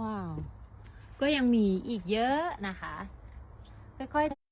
ว้าว ก็ยังมีอีกเยอะนะคะ ค่อยๆ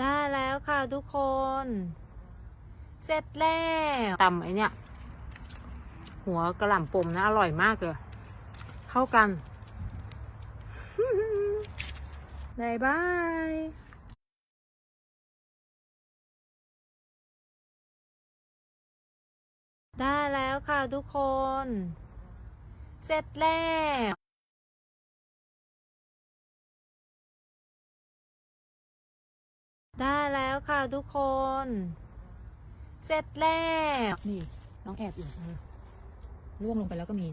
ได้แล้วค่ะทุกคน เสร็จแล้วตำไอเนี่ย หัวกระหล่ำปมนะ อร่อยมากเลย เข้ากันบายบาย ได้แล้วค่ะทุกคน เสร็จแล้วได้แล้วค่ะทุกคน เสร็จแล้วนี่ น้องแอบอยู่เออร่วงลงไปแล้วก็มี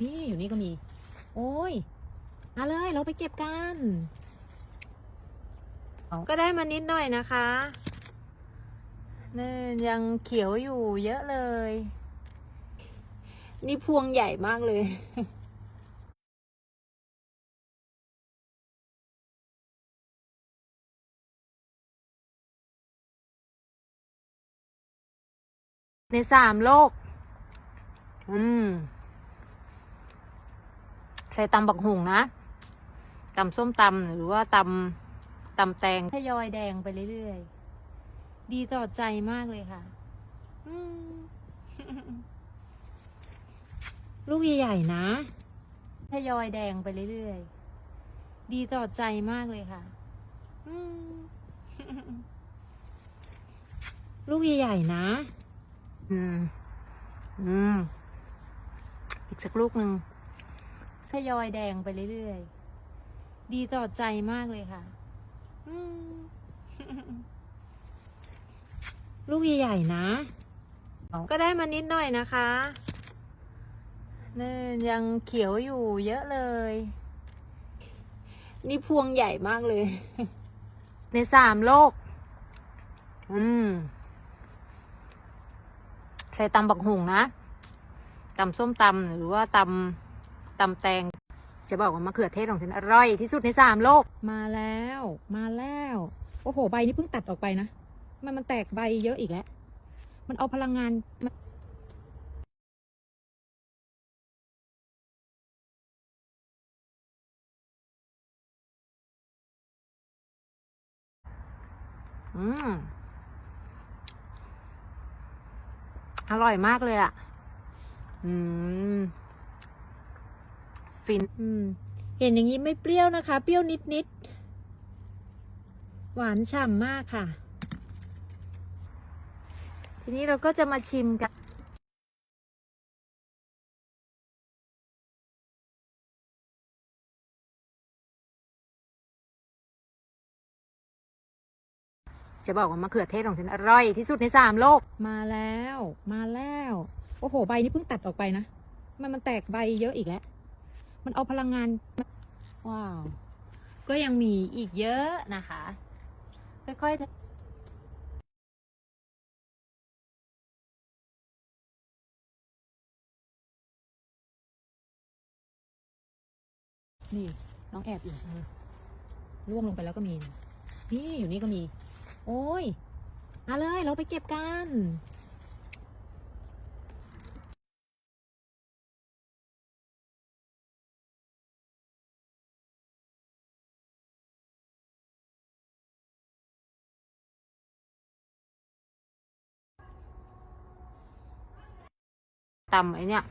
นี่อยู่นี่ก็มี โอ้ยมาเลยเราไปเก็บกัน ก็ได้มานิดหน่อยนะคะ นี่ยังเขียวอยู่เยอะเลย นี่พวงใหญ่มากเลย ในสามโลก อืม ใส่ตำบักหุ่งนะตำส้มตำหรือว่าตำตำแตงทยอยแดงไปเรื่อยๆ ดีต่อใจมากเลยค่ะอืมลูกใหญ่ๆนะทยอยแดงไปเรื่อยๆ ดีต่อใจมากเลยค่ะอืมลูกใหญ่ๆนะ อืม อืม อีกสักลูกหนึ่งทยอยแดงไปเรื่อยๆ ดีต่อใจมากเลยค่ะ อืม ลูกใหญ่ๆนะก็ได้มานิดหน่อยนะคะนี่ยังเขียวอยู่เยอะเลย นี่พวงใหญ่มากเลย ในสามโลก อืม ใส่ตำบักหุ่งนะตำส้มตำหรือว่าตำตำแตง จะบอกว่ามะเขือเทศของฉันอร่อยที่สุดในสามโลก มาแล้ว มาแล้ว โอ้โห ใบนี้เพิ่งตัดออกไปนะ มันมันแตกใบเยอะอีกแล้ว มันเอาพลังงานมาอืม อร่อยมากเลยอะ่ะ อืม ฟิน อืม เห็นอย่างนี้ไม่เปรี้ยวนะคะ เปรี้ยวนิดนิดๆหวานฉ่ำมากค่ะ ทีนี้เราก็จะมาชิมกัน จะบอกว่ามะเขือเทศของฉันอร่อยที่สุดในสามโลก มาแล้ว มาแล้ว โอ้โห ใบนี้เพิ่งตัดออกไปนะ มันมันแตกใบเยอะอีกแล้ว มันเอาพลังงาน ว้าว ก็ยังมีอีกเยอะนะคะ ค่อยๆ นี่น้องแอบอยู่ร่วงลงไปแล้วก็มี นี่อยู่นี่ก็มี โอ้ยมาเลยเราไปเก็บกันตำไอเนี่ย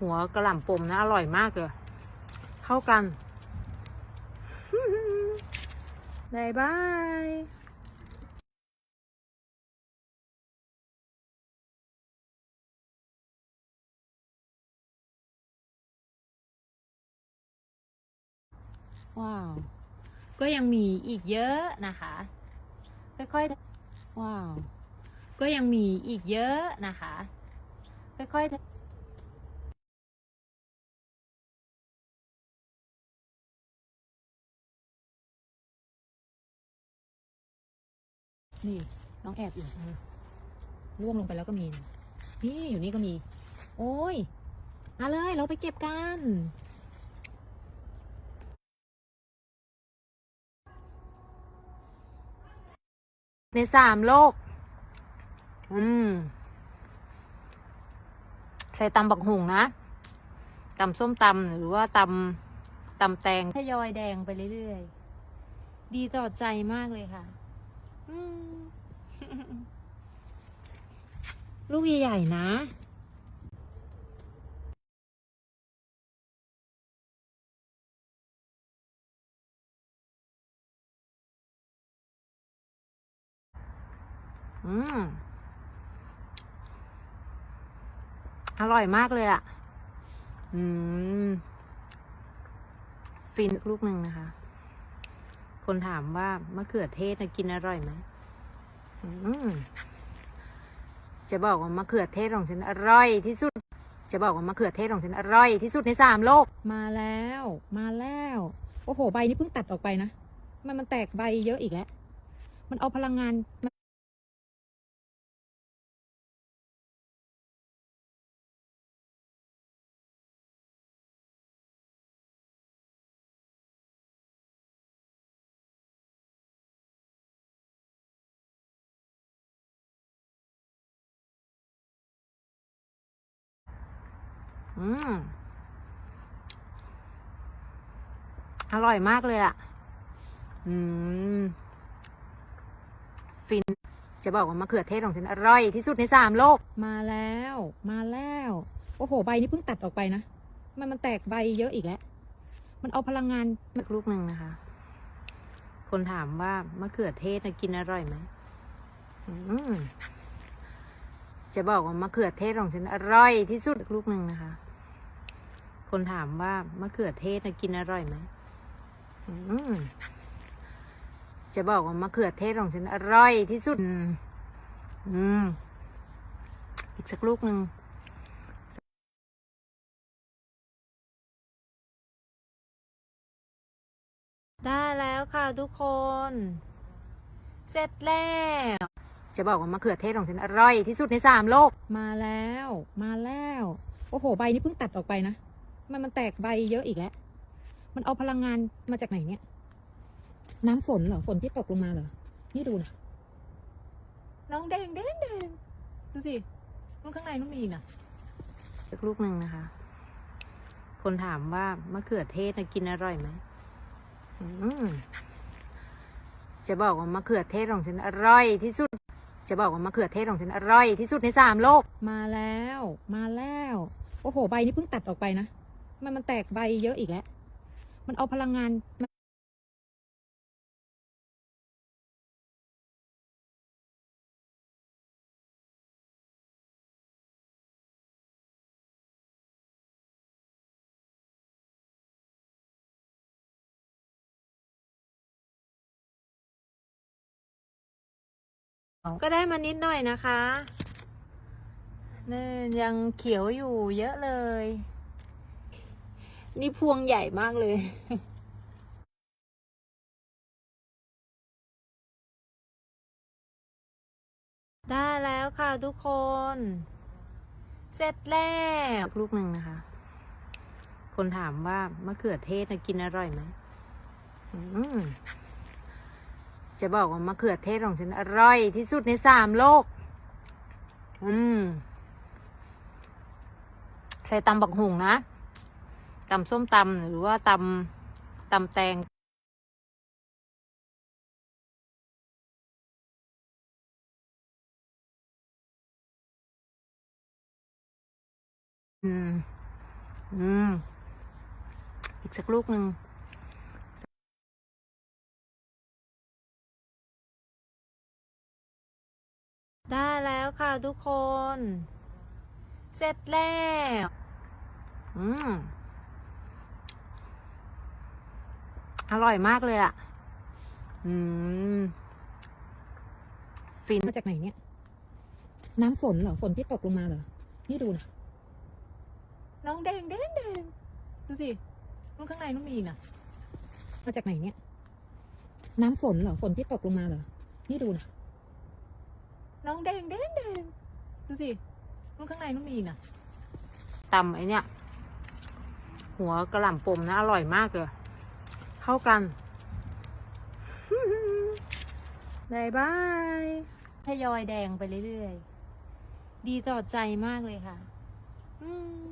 หัวกระหล่ำปมนะ อร่อยมากเลย เข้ากันบายบายว้าว ก็ยังมีอีกเยอะนะคะ ค่อยๆ ว้าว ก็ยังมีอีกเยอะนะคะ ค่อยๆ นี่น้องแอบอยู่เออร่วงลงไปแล้วก็มี นี่อยู่นี่ก็มี โอ้ยมาเลย เราไปเก็บกัน ในสามโลก อืม ใส่ตำบักหุงนะตำส้มตำหรือว่าตำตำแตงทยอยแดงไปเรื่อยๆ ดีต่อใจมากเลยค่ะอืม ลูกใหญ่ๆนะอืม อร่อยมากเลยอะ่ะ อืม ฟินลูกหนึ่งนะคะ คนถามว่ามะเขือเทศนะกินอร่อยไหมอืมจะบอกว่ามะเขือเทศของฉันอร่อยที่สุด จะบอกว่ามะเขือเทศของฉันอร่อยที่สุดในสามโลก มาแล้ว มาแล้ว โอ้โห ใบนี้เพิ่งตัดออกไปนะ มันมันแตกใบเยอะอีกแล้ว มันเอาพลังงาน อืม อร่อยมากเลยอะ่ะ อืม ฟิน จะบอกว่ามะเขือเทศของฉันอร่อยที่สุดในสามโลก มาแล้ว มาแล้ว โอ้โห ใบนี้เพิ่งตัดออกไปนะ มันมันแตกใบเยอะอีกแล้ว มันเอาพลังงานลูกหนึ่งนะคะ คนถามว่ามะเขือเทศนะกินอร่อยไหม อืมจะบอกว่ามะเขือเทศของฉันอร่อยที่สุดลูกหนึ่งนะคะ คนถามว่ามะเขือเทศนะกินอร่อยไหมอืมจะบอกว่ามะเขือเทศของฉันอร่อยที่สุดอืมอืม อีกสักลูกหนึ่งได้แล้วค่ะทุกคน เสร็จแล้ว จะบอกว่ามะเขือเทศของฉันอร่อยที่สุดในสามโลก มาแล้ว มาแล้ว โอ้โห ใบนี้เพิ่งตัดออกไปนะ มันมันแตกใบเยอะอีกแล้ว มันเอาพลังงานมาจากไหนเนี่ย น้ำฝนเหรอ ฝนที่ตกลงมาเหรอ นี่ดูนะน้องแดงแดงแดงดูสิลูกข้างในน้องมีนะสักลูกหนึ่งนะคะ คนถามว่ามะเขือเทศนะกินอร่อยไหมอืมจะบอกว่ามะเขือเทศของฉันอร่อยที่สุด จะบอกว่ามะเขือเทศของฉันอร่อยที่สุดในสามโลก มาแล้ว มาแล้ว โอ้โห ใบนี้เพิ่งตัดออกไปนะ มันมันแตกใบเยอะอีกแล้ว มันเอาพลังงานก็ได้มานิดหน่อยนะคะนี่ยังเขียวอยู่เยอะเลย นี่พวงใหญ่มากเลยได้แล้วค่ะทุกคน เสร็จแล้วลูกหนึ่งนะคะ คนถามว่ามะเขือเทศนะกินอร่อยไหมมจะบอกว่ามะเขือเทศของฉันอร่อยที่สุดในสามโลก อืม ใส่ตำบักหุงนะ ตำส้มตำหรือว่าตำตำแตงอืม อืม อีกสักลูกหนึ่งได้แล้วค่ะทุกคน เสร็จแล้ว อืม อร่อยมากเลยอะ่ะ อืม ฟินมาจากไหนเนี่ย น้ำฝนเหรอ ฝนที่ตกลงมาเหรอ นี่ดูนะน้องแดงแดงแดงดูสิลูกข้างในน้องมีนะมาจากไหนเนี่ย น้ำฝนเหรอ ฝนที่ตกลงมาเหรอ นี่ดูนะน้องแดงแดงแดงดูสิลูกข้างในน้องมีนะตำไอเนี่ย หัวกระหล่ำปมนะ อร่อยมากเลย เข้ากันบายบายทยอยแดงไปเรื่อยๆ ดีต่อใจมากเลยค่ะ อืม